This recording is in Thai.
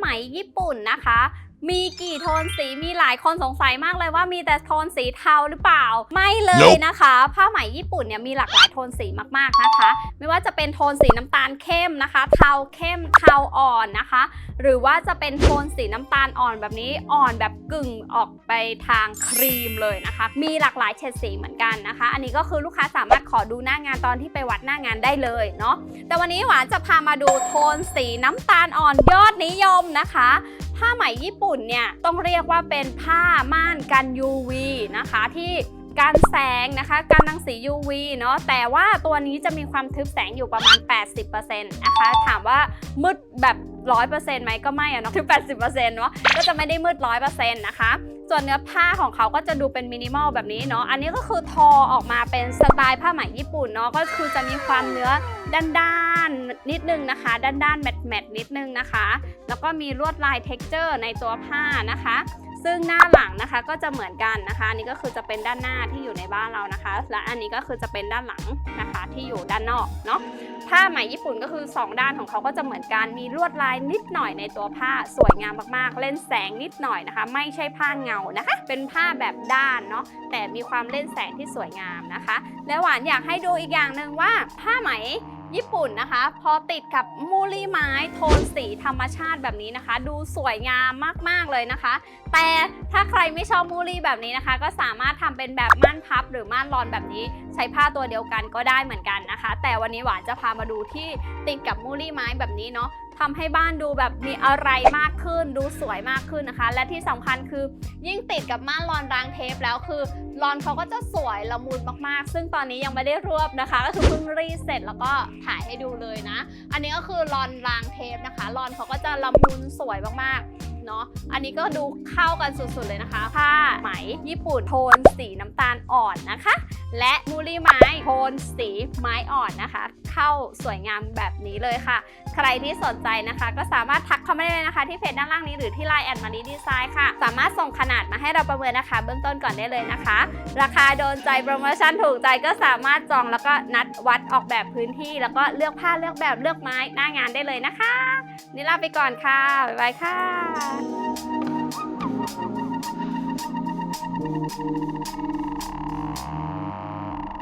ไหมญี่ปุ่นนะคะ มีกี่โทนสีมีหลายคนสงสัยมากเลยว่ามีแต่โทนสีเทาหรือเปล่า ไม่เลย Nope นะคะ ผ้าไหมญี่ปุ่นเนี่ยมีหลากหลายโทนสีมากๆนะคะ ไม่ว่าจะเป็นโทนสีน้ำตาลเข้มนะคะ เทาเข้มเทาอ่อนนะคะ หรือว่าจะเป็นโทนสีน้ำตาลอ่อนแบบนี้อ่อนแบบกึ่งออกไปทางครีมเลยนะคะ มีหลากหลายเฉดสีเหมือนกันนะคะ อันนี้ก็คือลูกค้าสามารถขอดูหน้างานตอนที่ไปวัดหน้างานได้เลยเนาะแต่วันนี้หวานจะพามาดูโทนสีน้ำตาลอ่อนยอดนิยมนะคะ ผ้าไหมญี่ปุ่นเนี่ยต้องเรียกว่าเป็นผ้าม่านกัน UV นะคะที่ กันแสงนะคะกันรังสี UV เนาะแต่ว่าตัวนี้จะมีความทึบแสงอยู่ประมาณ 80%นะคะถามว่ามืดแบบ100%ไหมก็ไม่อะเนาะถึง80%เนาะก็จะไม่ได้มืด100%นะคะ ส่วนเนื้อผ้าของเขาก็จะดูเป็นมินิมอลแบบนี้เนาะอันนี้ก็คือทอออกมาเป็นสไตล์ผ้าไหมญี่ปุ่นเนาะก็คือจะมีความเนื้อด้านๆนิดนึงนะคะ ด้านๆแมทแมทนิดนึงนะคะ แล้วก็มีลวดลายเท็กเจอร์ในตัวผ้านะคะ ซึ่งหน้าหลังนะคะก็จะเหมือนกันนะคะอันนี้ก็คือจะเป็นด้านหน้าที่อยู่ในบ้านเรานะคะ และอันนี้ก็คือจะเป็นด้านหลังนะคะที่อยู่ด้านนอกเนาะผ้าไหมญี่ปุ่นก็คือ 2 ด้านของเขาก็จะเหมือนกันมีลวดลายนิดหน่อยในตัวผ้าสวยงามมากๆ เล่นแสงนิดหน่อยนะคะ ไม่ใช่ผ้าเงานะคะ เป็นผ้าแบบด้านเนาะแต่มีความเล่นแสงที่สวยงามนะคะ และหวานอยากให้ดูอีกอย่างหนึ่งว่าผ้าไหม ญี่ปุ่นนะคะ พอติดกับมูลี่ไม้โทนสีธรรมชาติแบบนี้นะคะ ดูสวยงามมากๆเลยนะคะ แต่ถ้าใครไม่ชอบมูลี่แบบนี้นะคะ ก็สามารถทำเป็นแบบม่านพับหรือม่านรอนแบบนี้ ใช้ผ้าตัวเดียวกันก็ได้เหมือนกันนะคะ แต่วันนี้หวานจะพามาดูที่ติดกับมูลี่ไม้แบบนี้เนาะ ทำให้บ้านดูแบบมีอะไรมากขึ้น ดูสวยมากขึ้นนะคะ และที่สำคัญคือยิ่งติดกับม่านรอนรางเทปแล้วคือรอนเขาก็จะสวยละมุนมากๆ ซึ่งตอนนี้ยังไม่ได้รวบนะคะ ก็คือเพิ่งรีเสร็จแล้วก็ถ่ายให้ดูเลยนะ อันนี้ก็คือรอนรางเทปนะคะรอนเขาก็จะละมุนสวยมากๆเนาะอันนี้ก็ดูเข้ากันสุดๆเลยนะคะผ้าไหมญี่ปุ่นโทนสีน้ำตาลอ่อนนะคะ และมูลี่ไม้โทนสีไม้อ่อนนะคะ เข้าสวยงามแบบนี้เลยค่ะ ใครที่สนใจนะคะ ก็สามารถทักเข้ามาได้เลยนะคะ ที่เพจด้านล่างนี้หรือที่ไลน์แอดมารีดีไซน์ค่ะ สามารถส่งขนาดมาให้เราประเมินนะคะ เบื้องต้นก่อนได้เลยนะคะ ราคาโดนใจโปรโมชั่นถูกใจก็สามารถจองแล้วก็นัดวัดออกแบบพื้นที่ แล้วก็เลือกผ้าเลือกแบบเลือกไม้หน้างานได้เลยนะคะนี่ลาไปก่อนค่ะบ๊ายบายค่ะ Thank you.